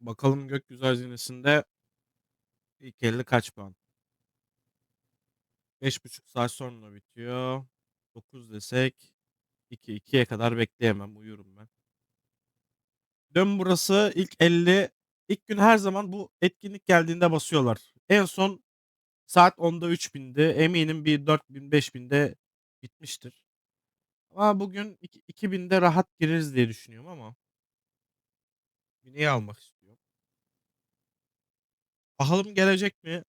Bakalım gökyüzü hazinesinde ilk 50 kaç puan? 5,5 saat sonra bitiyor. 9 desek 2, 2'ye kadar bekleyemem, uyurum ben. Dön burası ilk 50 ilk gün her zaman bu etkinlik geldiğinde basıyorlar. En son saat 10'da 3000'di. Eminim bir 4000-5000'de bitmiştir. Ama bugün iki 2000'de rahat gireriz diye düşünüyorum ama Mini'yi almak istiyorum. Bakalım gelecek mi?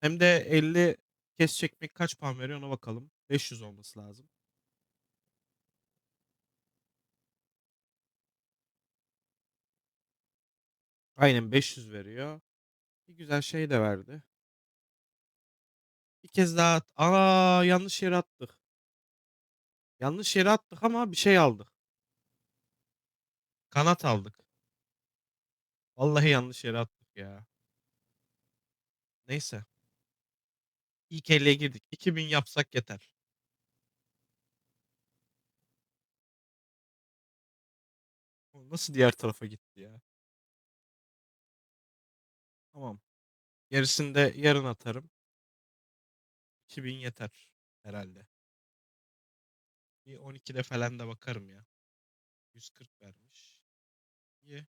Hem de 50 kez çekmek kaç puan veriyor ona bakalım. 500 olması lazım. Aynen 500 veriyor. Bir güzel şey de verdi. Bir kez daha at. A! Yanlış yere attık. Yanlış yere attık ama bir şey aldık. Kanat aldık. Vallahi yanlış yere attık ya. Neyse. İlk 50'ye girdik. 2000 yapsak yeter. Nasıl diğer tarafa gitti ya? Tamam. Gerisini de yarın atarım. 2000 yeter herhalde. Bir 12'de falan da bakarım ya. 140 vermiş. İyi.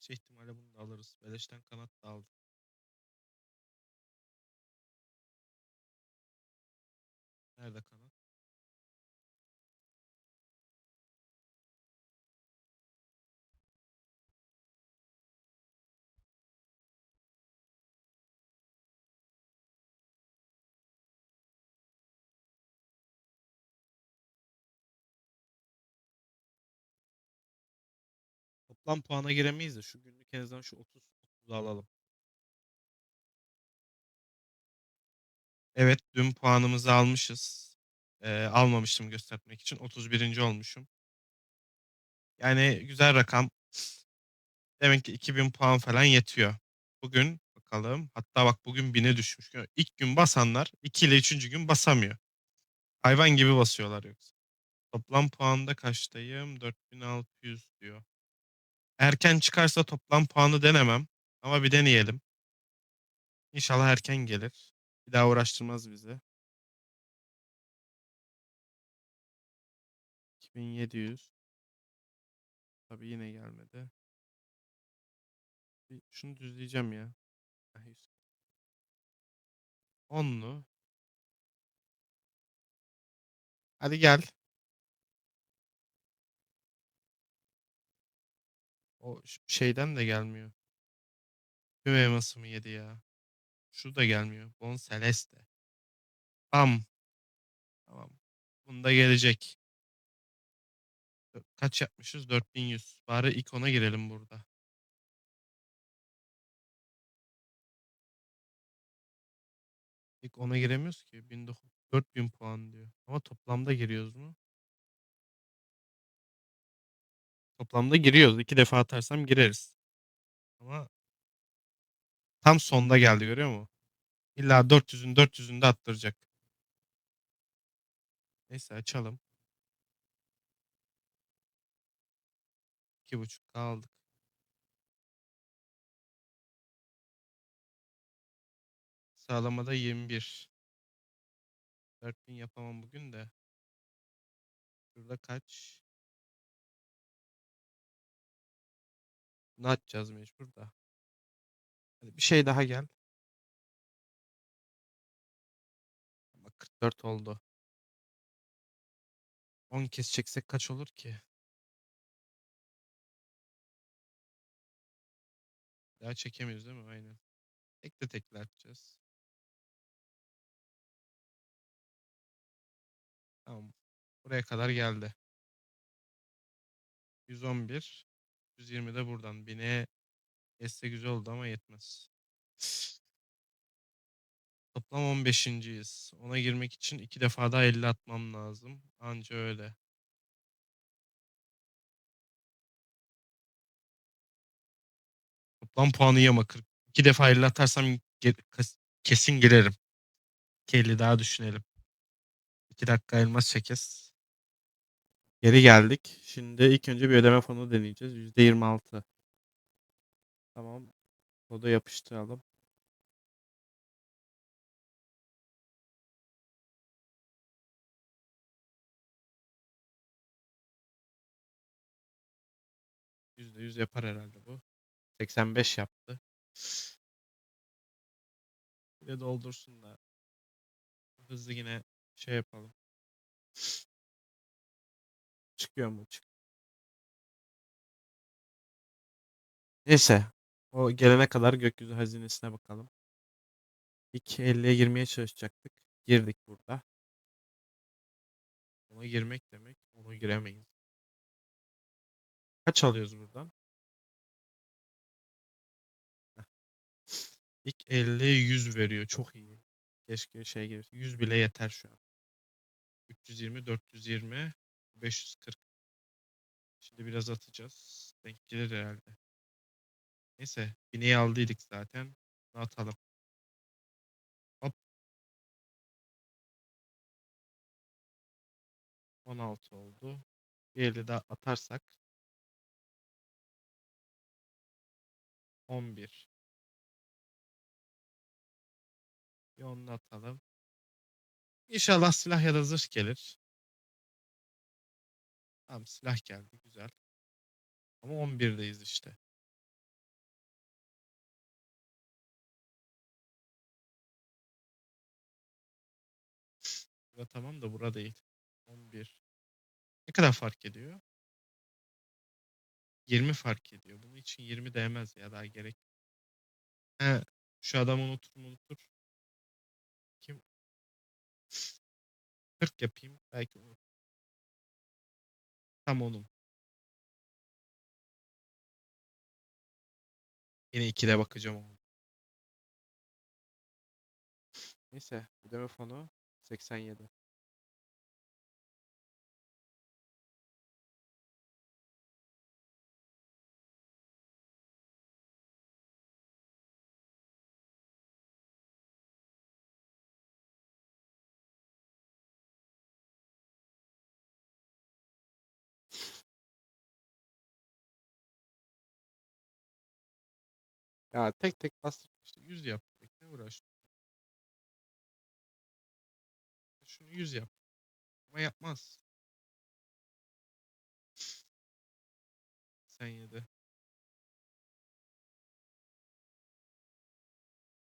Şey ihtimalle bunu da alırız. Beleşten kanat da aldık. Nerede kanat? Toplam puana giremeyiz de şu günlük en azından şu 30 30'u alalım. Evet, dün puanımızı almışız. Eee, almamıştım göstermek için. 31'inci olmuşum. Yani güzel rakam. Demek ki 2000 puan falan yetiyor. Bugün bakalım. Hatta bak bugün 1000'e düşmüş. Gö ilk gün basanlar 2 ile 3. gün basamıyor. Hayvan gibi basıyorlar yoksa. Toplam puanda kaçtayım? 4600 diyor. Erken çıkarsa toplam puanı denemem ama bir deneyelim. İnşallah erken gelir. Bir daha uğraştırmaz bizi. 2700. Tabii yine gelmedi. Bir şunu düzleyeceğim ya. Heh, 100. Onlu. Hadi gel. O şeyden de gelmiyor. Tüm elması mı yedi ya? Şu da gelmiyor. Bon Celeste. Bam. Tamam. Bunda gelecek. Kaç yapmışız? 4100. Bari ilk ona girelim burada. İlk ona giremiyoruz ki. 1900 4000 puan diyor. Ama toplamda giriyoruz mu? Toplamda giriyoruz. İki defa atarsam gireriz. Ama tam sonda geldi görüyor musun? İlla 400'ün 400'ünü de attıracak. Neyse açalım. 2.5 aldık. Sağlamada 21. 4000 yapamam bugün de. Şurada kaç? Ne atacağız mecbur da. Hadi bir şey daha gel. 44 oldu. 10 kez çeksek kaç olur ki? Daha çekemiyoruz değil mi? Aynen. Tekle tekle atacağız. Tamam. Buraya kadar geldi. 111. 120 de buradan. 1000'e esse güzel oldu ama yetmez. Toplam 15.yiz. Ona girmek için iki defa daha 50 atmam lazım. Anca öyle. Toplam puanı iyi ama 40. İki defa 50 atarsam kesin girerim. 50 daha düşünelim. 2 dakika elmas çekes. Geri geldik. Şimdi ilk önce bir ödeme fonu deneyeceğiz. %26. Tamam. Kodu yapıştıralım. %100 yapar herhalde bu. 85 yaptı. Bir de doldursun da hızlı yine şey yapalım. Çıkıyor mu? Çık. Neyse. O gelene kadar gökyüzü hazinesine bakalım. İlk 50'ye girmeye çalışacaktık. Girdik burada. Ona girmek demek. Ona giremeyiz. Kaç alıyoruz buradan? İlk 50'ye 100 veriyor. Çok iyi. Keşke şey gibi. 100 bile yeter şu an. 320, 420, 540. Şimdi biraz atacağız. Denk gelir herhalde. Neyse. Bineği aldıydık zaten. Atalım. Hop. 16 oldu. Bir 50 daha atarsak 11. Bir onu da atalım. İnşallah silah ya da zırh gelir. Tamam silah geldi. Güzel. Ama 11'deyiz işte. Bura tamam da bura değil. 11. Ne kadar fark ediyor? 20 fark ediyor. Bunun için 20 değmez ya daha gerek. He, şu adamı unutur mu unutur. Kim? 40 yapayım. Belki unut. Tam onun. Yine 2'de bakacağım ama. Neyse. Ödeme fonu 87. Ya tek tek bastık işte 100 yaptık. Ne uğraş? Şunu 100 yap. Ama yapmaz. 87.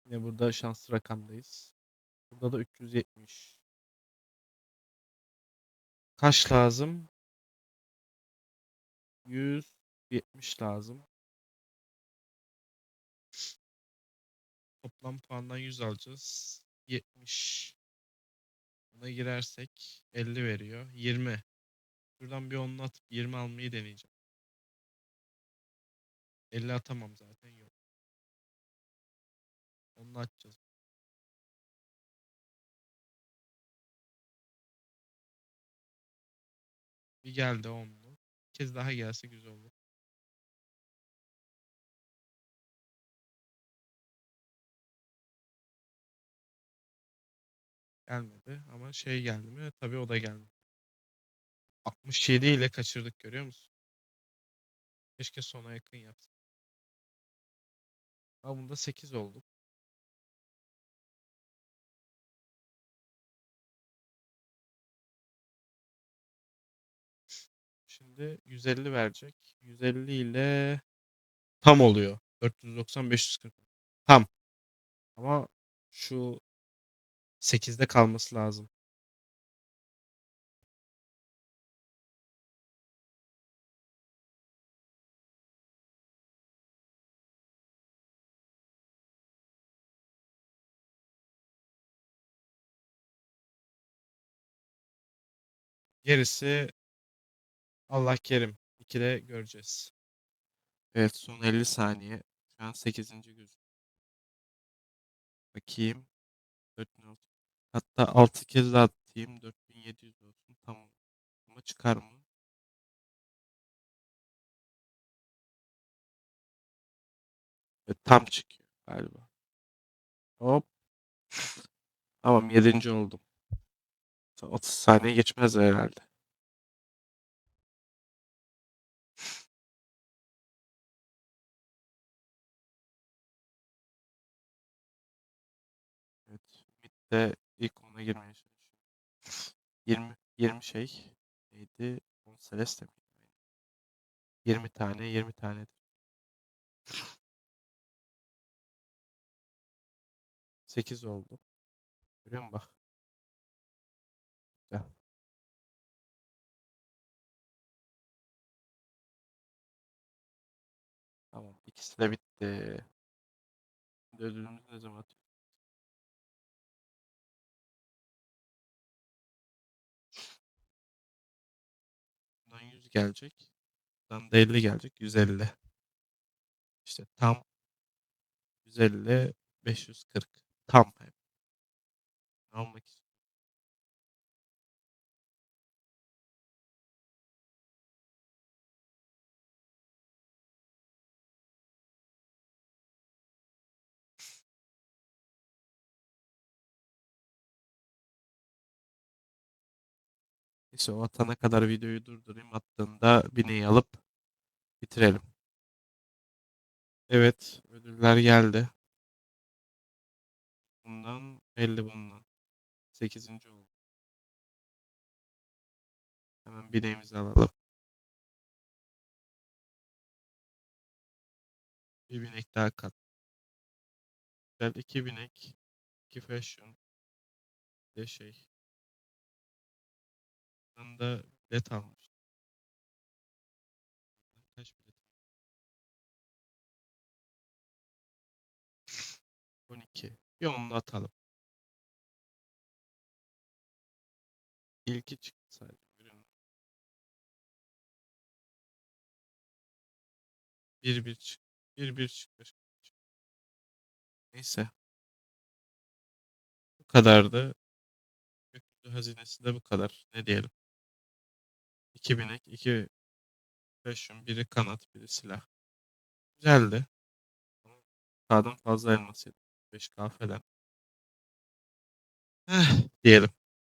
Yine burada şanslı rakamdayız. Burada da 370. Kaç lazım? 170 lazım. Toplam puandan 100 alacağız. 70. Buna girersek 50 veriyor. 20. Şuradan bir 10'unu atıp 20 almayı deneyeceğim. 50 atamam zaten yok. Onu atacağız. Bir geldi 10'lu. Bir kez daha gelse güzel olur. Gelmedi ama şey geldi mi? Tabii o da geldi. 67 ile kaçırdık görüyor musun? Keşke sona yakın yapsak. Ama bunda 8 olduk. Şimdi 150 verecek. 150 ile tam oluyor. 490 540. Tam. Ama şu 8'de kalması lazım. Gerisi Allah kerim. 2'de göreceğiz. Evet son 50 saniye. Şu an 8. göz. Bakayım. 4006. Hatta 6 kez daha atayım. 4700 olsun. Tamam. Ama çıkar mı? Ve tam çıkıyor galiba. Hop. Tamam 7. oldum. 30 saniye geçmez herhalde. Evet. Mid'de ilk 10'a girmeye çalışıyorum. 20 20 şey neydi? 10 Celeste miydi? 20 tane 20 tanedir. 8 oldu. Görüyor musun bak. Güzel. Tamam. ikisi de bitti. Ödülümüzü ne zaman atıyoruz? 100 gelecek. Buradan da 50 gelecek. 150. İşte tam 150 540. Tam. Almak istiyorum. Neyse o atana kadar videoyu durdurayım. Attığında bineği alıp bitirelim. Evet. Ödüller geldi. Bundan 50 bundan. 8. oldu. Hemen bineğimizi alalım. Bir binek daha kat. Güzel iki binek. iki fashion. Bir de şey. Buradan da bilet almış. Kaç bilet? 12. Bir onu atalım. İlki çıktı sadece. Bir bir çık. Bir bir çıkmış. Neyse. Bu kadardı. Gökyüzü hazinesi de bu kadar. Ne diyelim. İki binek, iki fashion, biri kanat, biri silah. Güzeldi. K'dan fazla elmas yedim. 5K falan. Eh, diyelim.